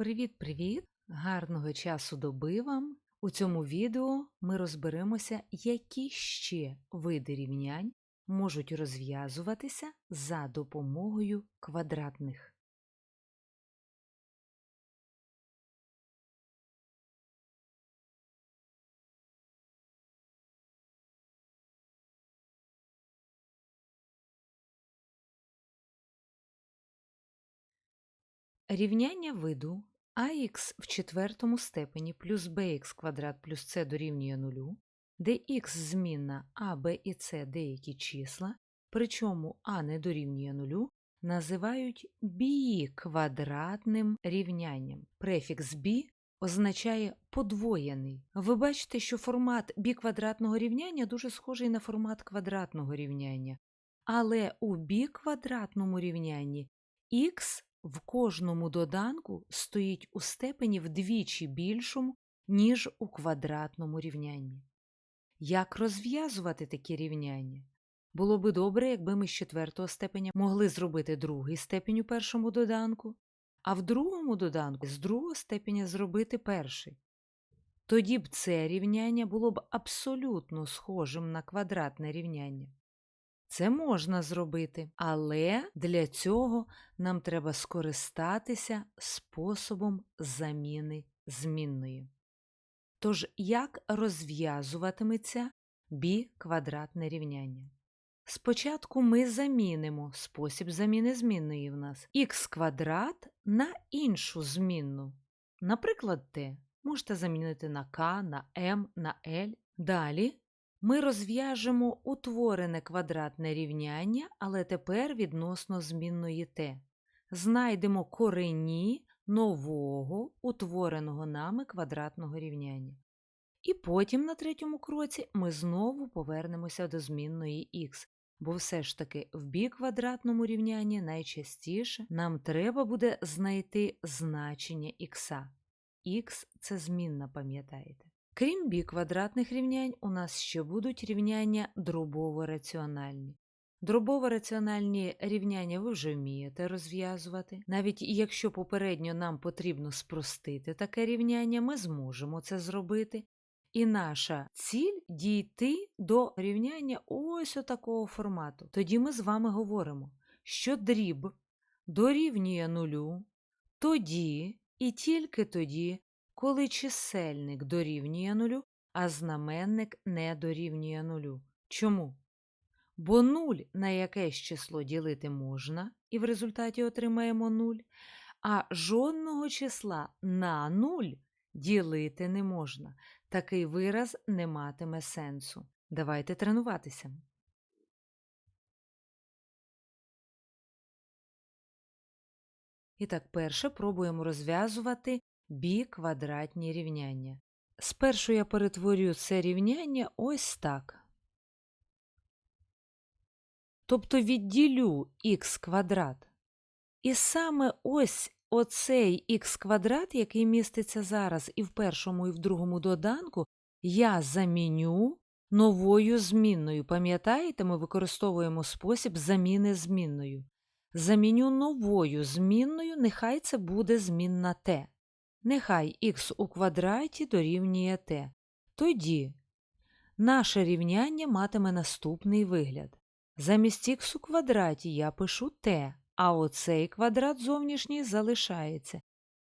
Привіт-привіт! Гарного часу доби вам! У цьому відео ми розберемося, які ще види рівнянь можуть розв'язуватися за допомогою квадратних. Рівняння виду ax в четвертому степені плюс bx квадрат плюс c дорівнює нулю, де x змінна а, b і c деякі числа, причому а не дорівнює нулю, називають біквадратним рівнянням. Префікс бі означає подвоєний. Ви бачите, що формат біквадратного рівняння дуже схожий на формат квадратного рівняння. Але у біквадратному рівнянні х в кожному доданку стоїть у степені вдвічі більшому, ніж у квадратному рівнянні. Як розв'язувати такі рівняння? Було би добре, якби ми з четвертого степеня могли зробити другий степень у першому доданку, а в другому доданку з другого степеня зробити перший. Тоді б це рівняння було б абсолютно схожим на квадратне рівняння. Це можна зробити, але для цього нам треба скористатися способом заміни змінної. Тож, як розв'язуватиметься бі-квадратне рівняння? Спочатку ми замінимо спосіб заміни змінної в нас х квадрат на іншу змінну. Наприклад, t. Можете замінити на k, на m, на l. Далі ми розв'яжемо утворене квадратне рівняння, але тепер відносно змінної t. Знайдемо корені нового утвореного нами квадратного рівняння. І потім на третьому кроці ми знову повернемося до змінної х, бо все ж таки в біквадратному рівнянні найчастіше нам треба буде знайти значення х. х це змінна, пам'ятаєте. Крім біквадратних рівнянь, у нас ще будуть рівняння дробово-раціональні. Дробово-раціональні рівняння ви вже вмієте розв'язувати. Навіть якщо попередньо нам потрібно спростити таке рівняння, ми зможемо це зробити. І наша ціль дійти до рівняння ось такого формату. Тоді ми з вами говоримо, що дріб дорівнює нулю, тоді і тільки тоді, коли чисельник дорівнює нулю, а знаменник не дорівнює нулю. Чому? Бо нуль на якесь число ділити можна, і в результаті отримаємо нуль, а жодного числа на нуль ділити не можна. Такий вираз не матиме сенсу. Давайте тренуватися. І так, перше пробуємо розв'язувати біквадратні рівняння. Спершу я перетворю це рівняння ось так. Тобто відділю х квадрат. І саме ось оцей х квадрат, який міститься зараз і в першому, і в другому доданку, я заміню новою змінною. Пам'ятаєте, ми використовуємо спосіб заміни змінною. Заміню новою змінною, нехай це буде змінна t. Нехай х у квадраті дорівнює t. Тоді наше рівняння матиме наступний вигляд. Замість х у квадраті я пишу t, а оцей квадрат зовнішній залишається.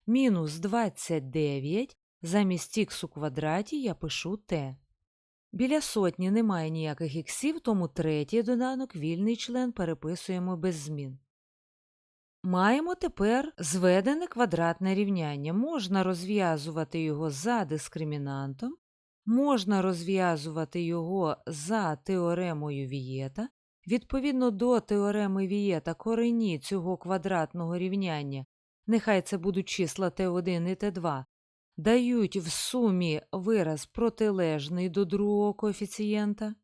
Мінус 29 замість х у квадраті я пишу t. Біля сотні немає ніяких іксів, тому третій доданок вільний член переписуємо без змін. Маємо тепер зведене квадратне рівняння. Можна розв'язувати його за дискримінантом, можна розв'язувати його за теоремою Вієта. Відповідно до теореми Вієта корені цього квадратного рівняння, нехай це будуть числа Т1 і Т2, дають в сумі вираз протилежний до другого коефіцієнта,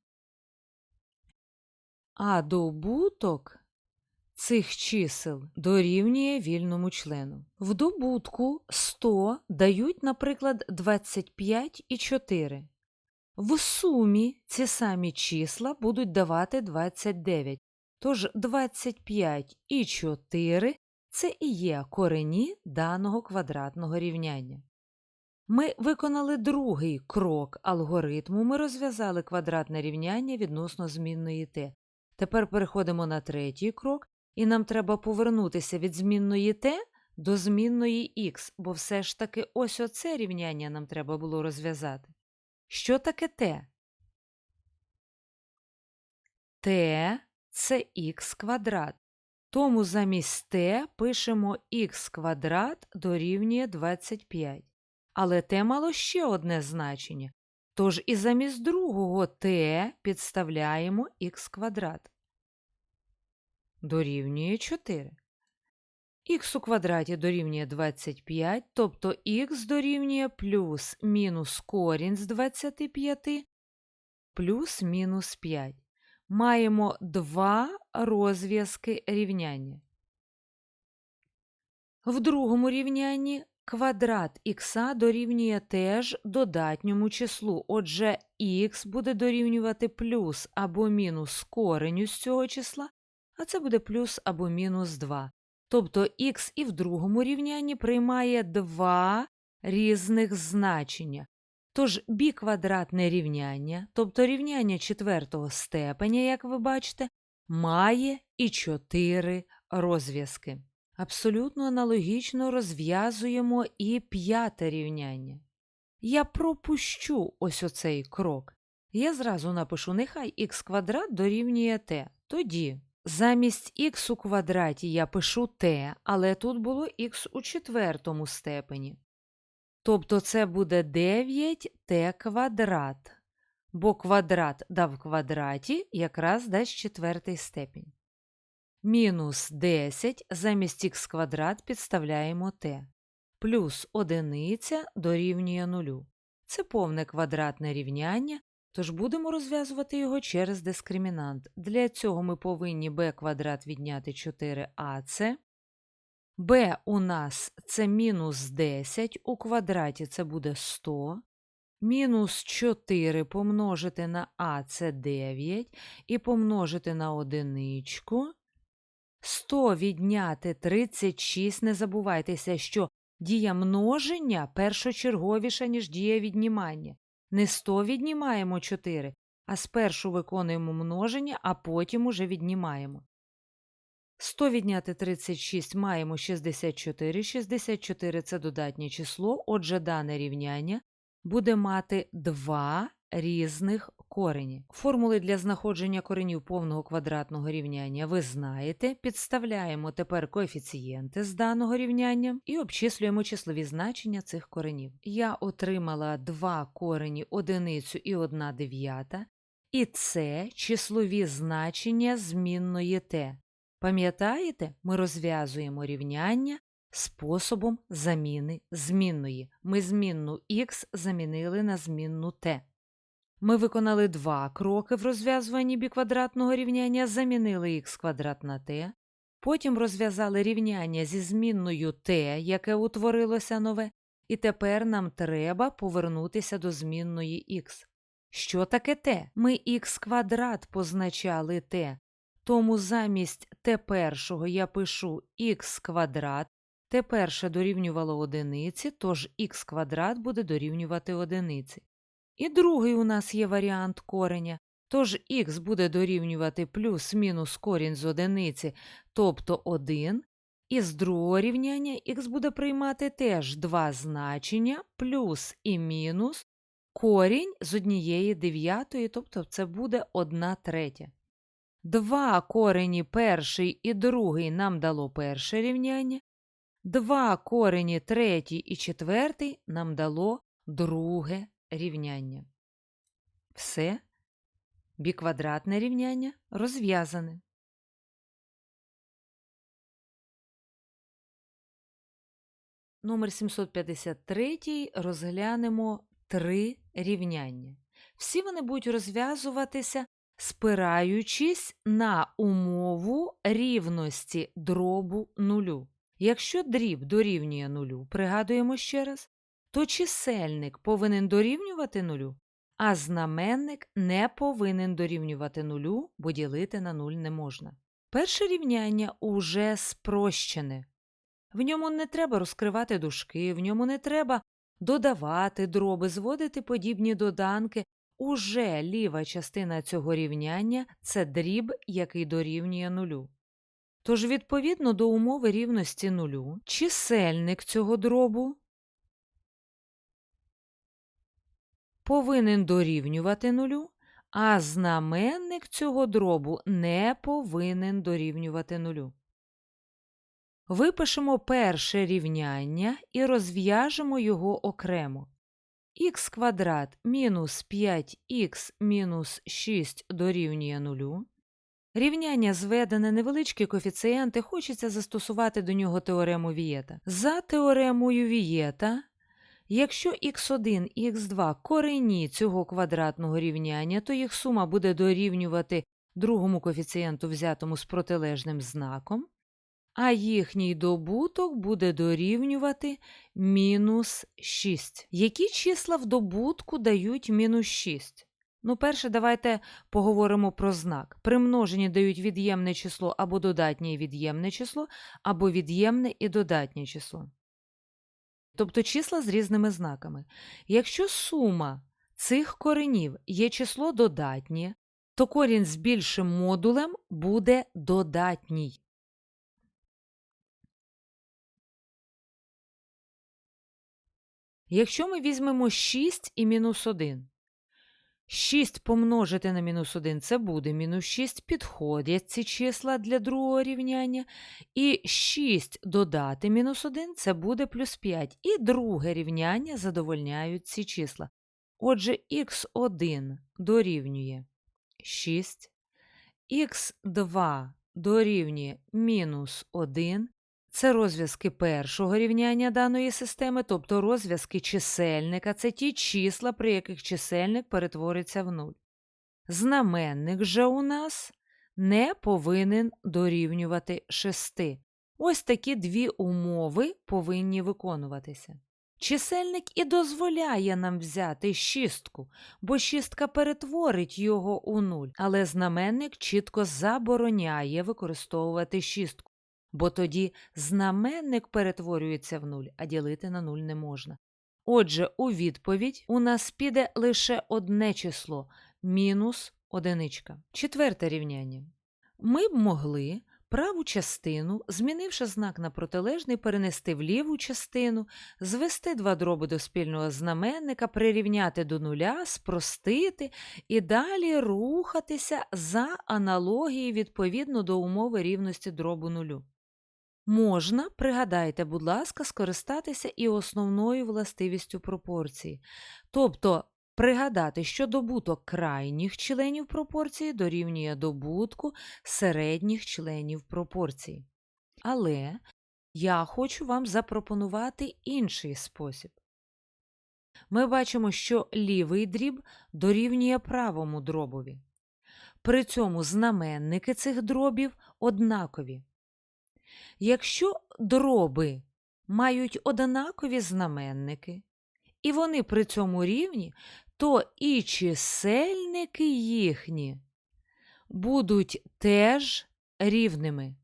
а добуток цих чисел дорівнює вільному члену. В добутку 100 дають, наприклад, 25 і 4. В сумі ці самі числа будуть давати 29. Тож 25 і 4 це і є корені даного квадратного рівняння. Ми виконали другий крок алгоритму, ми розв'язали квадратне рівняння відносно змінної t. Тепер переходимо на третій крок, і нам треба повернутися від змінної t до змінної x, бо все ж таки ось оце рівняння нам треба було розв'язати. Що таке t? t – це х квадрат. Тому замість t пишемо х квадрат дорівнює 25. Але t мало ще одне значення. Тож і замість другого t підставляємо х квадрат. Дорівнює 4. х у квадраті дорівнює 25, тобто х дорівнює плюс мінус корінь з 25 плюс мінус 5. Маємо два розв'язки рівняння. В другому рівнянні квадрат х дорівнює теж додатньому числу. Отже, х буде дорівнювати плюс або мінус кореню з цього числа, а це буде плюс або мінус 2. Тобто х і в другому рівнянні приймає два різних значення. Тож біквадратне рівняння, тобто рівняння четвертого степеня, як ви бачите, має і чотири розв'язки. Абсолютно аналогічно розв'язуємо і п'яте рівняння. Я пропущу ось оцей крок. Я зразу напишу, нехай х квадрат дорівнює t. Тоді замість х у квадраті я пишу t, але тут було х у четвертому степені. Тобто це буде 9t квадрат, бо квадрат дав квадраті якраз дасть четвертий степінь. Мінус 10 замість х квадрат підставляємо t. Плюс одиниця дорівнює нулю. Це повне квадратне рівняння, тож будемо розв'язувати його через дискримінант. Для цього ми повинні b квадрат відняти 4ac. b у нас це мінус 10, у квадраті це буде 100. Мінус 4 помножити на а це 9 і помножити на одиничку. 100 відняти 36. Не забувайтеся, що дія множення першочерговіша, ніж дія віднімання. Не 100 віднімаємо 4, а спершу виконуємо множення, а потім уже віднімаємо. 100 відняти 36 маємо 64. 64 – це додатнє число, отже, дане рівняння буде мати два різних корені. Формули для знаходження коренів повного квадратного рівняння ви знаєте. Підставляємо тепер коефіцієнти з даного рівняння і обчислюємо числові значення цих коренів. Я отримала два корені одиницю і 1 дев'ята, і це числові значення змінної t. Пам'ятаєте, ми розв'язуємо рівняння способом заміни змінної. Ми змінну х замінили на змінну t. Ми виконали два кроки в розв'язуванні біквадратного рівняння, замінили х квадрат на t, потім розв'язали рівняння зі змінною t, яке утворилося нове, і тепер нам треба повернутися до змінної х. Що таке t? Ми х квадрат позначали t, тому замість t першого я пишу х квадрат, t перше дорівнювало одиниці, тож х квадрат буде дорівнювати одиниці. І другий у нас є варіант кореня, тож х буде дорівнювати плюс-мінус корінь з одиниці, тобто 1, і з другого рівняння х буде приймати теж два значення, плюс і мінус, корінь з однієї дев'ятої, тобто це буде 1 третя. Два корені перший і другий нам дало перше рівняння, два корені третій і четвертий нам дало друге рівняння. Все, біквадратне рівняння розв'язане. Номер 753 розглянемо три рівняння. Всі вони будуть розв'язуватися, спираючись на умову рівності дробу нулю. Якщо дріб дорівнює нулю, пригадуємо ще раз, то чисельник повинен дорівнювати нулю, а знаменник не повинен дорівнювати нулю, бо ділити на нуль не можна. Перше рівняння уже спрощене. В ньому не треба розкривати дужки, в ньому не треба додавати дроби, зводити подібні доданки. Уже ліва частина цього рівняння це дріб, який дорівнює нулю. Тож, відповідно до умови рівності нулю, чисельник цього дробу повинен дорівнювати нулю, а знаменник цього дробу не повинен дорівнювати нулю. Випишемо перше рівняння і розв'яжемо його окремо. х квадрат мінус 5х мінус 6 дорівнює нулю. Рівняння зведене невеличкі коефіцієнти, хочеться застосувати до нього теорему Вієта. За теоремою Вієта, якщо х1 і х2 корені цього квадратного рівняння, то їх сума буде дорівнювати другому коефіцієнту, взятому з протилежним знаком, а їхній добуток буде дорівнювати мінус 6. Які числа в добутку дають мінус 6? Ну, перше, давайте поговоримо про знак. При множенні дають від'ємне число або додатнє і від'ємне число, або від'ємне і додатнє число. Тобто числа з різними знаками. Якщо сума цих коренів є число додатнє, то корінь з більшим модулем буде додатній. Якщо ми візьмемо 6 і мінус 1, 6 помножити на мінус 1 це буде мінус 6, підходять ці числа для другого рівняння. І 6 додати мінус 1 це буде плюс 5. І друге рівняння задовольняють ці числа. Отже, х1 дорівнює 6, х2 дорівнює мінус 1, це розв'язки першого рівняння даної системи, тобто розв'язки чисельника це ті числа, при яких чисельник перетвориться в нуль. Знаменник же у нас не повинен дорівнювати 6. Ось такі дві умови повинні виконуватися. Чисельник і дозволяє нам взяти шістку, бо шістка перетворить його у нуль, але знаменник чітко забороняє використовувати шістку бо тоді знаменник перетворюється в нуль, а ділити на нуль не можна. Отже, у відповідь у нас піде лише одне число мінус одиничка. Четверте рівняння. Ми б могли праву частину, змінивши знак на протилежний, перенести в ліву частину, звести два дроби до спільного знаменника, прирівняти до нуля, спростити і далі рухатися за аналогією відповідно до умови рівності дробу нулю. Можна, пригадайте, будь ласка, скористатися і основною властивістю пропорції. Тобто пригадати, що добуток крайніх членів пропорції дорівнює добутку середніх членів пропорції. Але я хочу вам запропонувати інший спосіб. Ми бачимо, що лівий дріб дорівнює правому дробові. При цьому знаменники цих дробів однакові. Якщо дроби мають однакові знаменники, і вони при цьому рівні, то і чисельники їхні будуть теж рівними.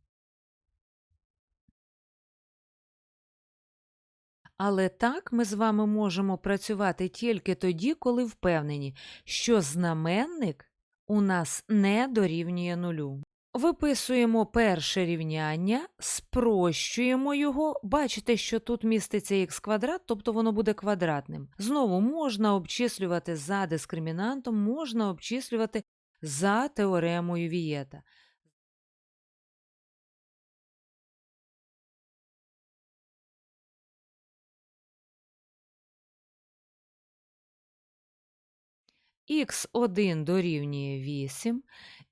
Але так ми з вами можемо працювати тільки тоді, коли впевнені, що знаменник у нас не дорівнює нулю. Виписуємо перше рівняння, спрощуємо його. Бачите, що тут міститься х квадрат, тобто воно буде квадратним. Знову можна обчислювати за дискримінантом, можна обчислювати за теоремою Вієта. Х1 дорівнює 8,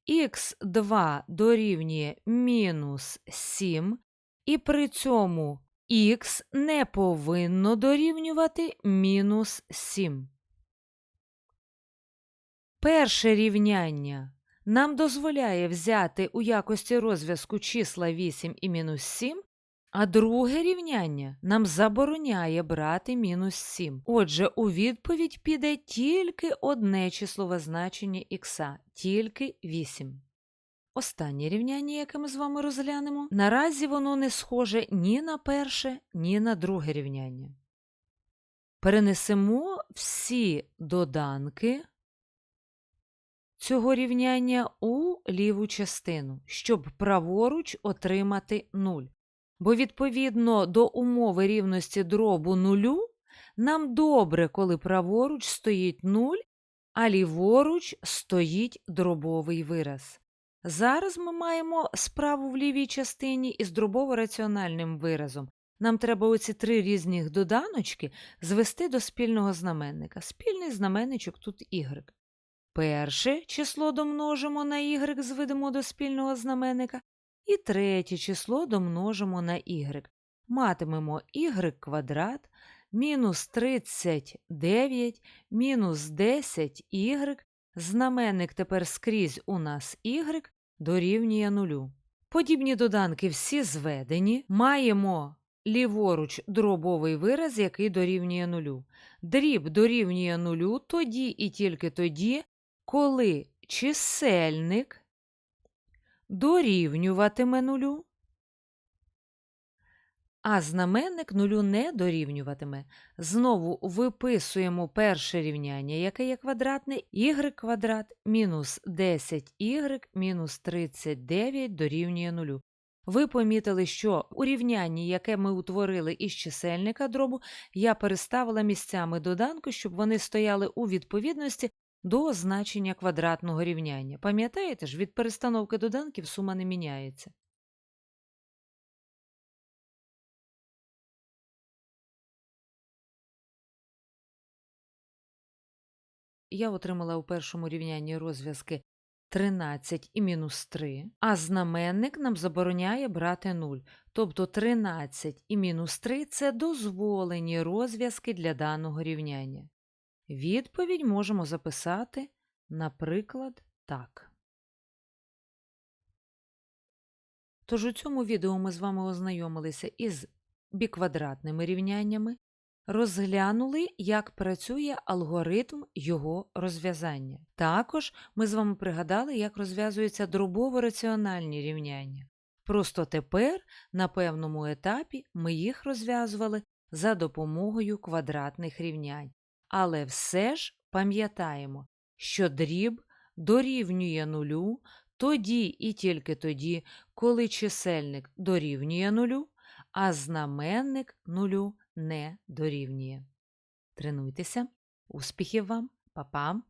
х2 дорівнює мінус 7, і при цьому х не повинно дорівнювати мінус 7. Перше рівняння нам дозволяє взяти у якості розв'язку числа 8 і мінус 7, а друге рівняння нам забороняє брати мінус 7. Отже, у відповідь піде тільки одне числове значення х, тільки 8. останнє рівняння, яке ми з вами розглянемо. Наразі воно не схоже ні на перше, ні на друге рівняння. Перенесемо всі доданки цього рівняння у ліву частину, щоб праворуч отримати 0. Бо відповідно до умови рівності дробу нулю, нам добре, коли праворуч стоїть 0, а ліворуч стоїть дробовий вираз. Зараз ми маємо справу в лівій частині із дробово-раціональним виразом. Нам треба оці три різних доданочки звести до спільного знаменника. Спільний знаменничок тут y. Перше число домножимо на y, зведемо до спільного знаменника, і третє число домножимо на y. Матимемо y квадрат мінус 39 мінус 10y, знаменник тепер скрізь у нас y дорівнює нулю. Подібні доданки всі зведені, маємо ліворуч дробовий вираз, який дорівнює нулю. Дріб дорівнює нулю тоді і тільки тоді, коли чисельник дорівнюватиме нулю, а знаменник нулю не дорівнюватиме. Знову виписуємо перше рівняння, яке є квадратне, y квадрат мінус 10y мінус 39 дорівнює нулю. Ви помітили, що у рівнянні, яке ми утворили із чисельника дробу, я переставила місцями доданку, щоб вони стояли у відповідності до значення квадратного рівняння. Пам'ятаєте ж, від перестановки доданків сума не міняється. Я отримала у першому рівнянні розв'язки 13 і мінус 3, а знаменник нам забороняє брати 0. Тобто 13 і мінус 3 – це дозволені розв'язки для даного рівняння. Відповідь можемо записати, наприклад, так. Тож у цьому відео ми з вами ознайомилися із біквадратними рівняннями, розглянули, як працює алгоритм його розв'язання. Також ми з вами пригадали, як розв'язуються дробово-раціональні рівняння. Просто тепер на певному етапі ми їх розв'язували за допомогою квадратних рівнянь. Але все ж пам'ятаємо, що дріб дорівнює нулю тоді і тільки тоді, коли чисельник дорівнює нулю, а знаменник нулю не дорівнює. Тренуйтеся, успіхів вам, Па-пам!